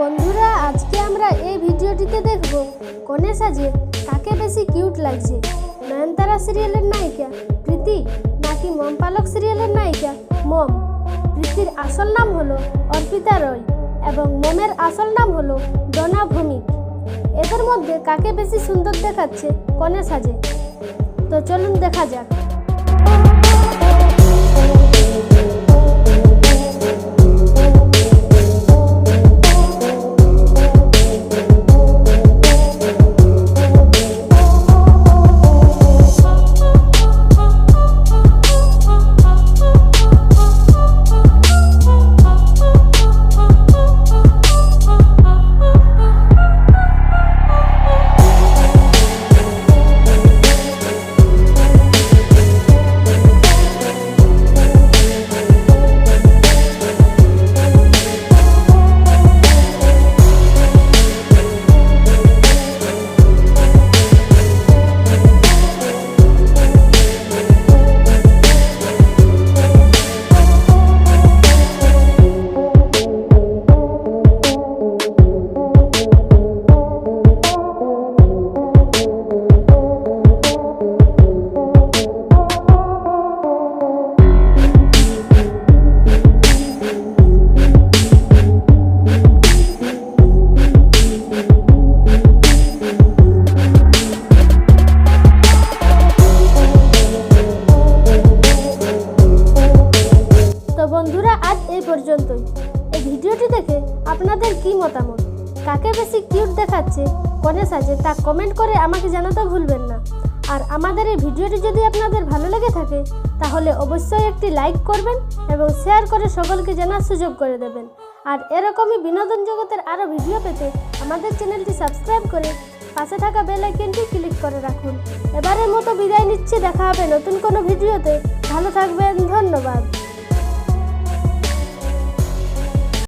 বন্ধুরা, আজকে আমরা এই ভিডিওটিতে দেখব কনে সাজে কাকে বেশি কিউট লাগছে, নয়নতারা সিরিয়ালের নায়িকা প্রীতি নাকি মম পালক সিরিয়ালের নায়িকা মম? প্রীতির আসল নাম হলো অর্পিতা রয় এবং মমের আসল নাম হলো ডনা ভৌমিক। এদের মধ্যে কাকে বেশি সুন্দর দেখাচ্ছে কনে সাজে তো চলুন দেখা যাক। বন্ধুরা, আজ এই পর্যন্তই। এই ভিডিওটি দেখে আপনাদের কি মতামত? কাকে বেশি কিউট দেখাচ্ছে? কোনে সাজে তা কমেন্ট করে আমাকে জানাতে ভুলবেন না। আর আমাদের এই ভিডিওটি যদি আপনাদের ভালো লেগে থাকে, তাহলে অবশ্যই একটি লাইক করবেন এবং শেয়ার করে সকলকে জানার সুযোগ করে দেবেন। আর এরকমই বিনোদন জগতের আরও ভিডিও পেতে আমাদের চ্যানেলটি সাবস্ক্রাইব করে পাশে থাকা বেল আইকনটি ক্লিক করে রাখুন। এবারের মতো বিদায় নিচ্ছি, দেখা হবে নতুন কোনো ভিডিওতে। ভালো থাকবেন, ধন্যবাদ।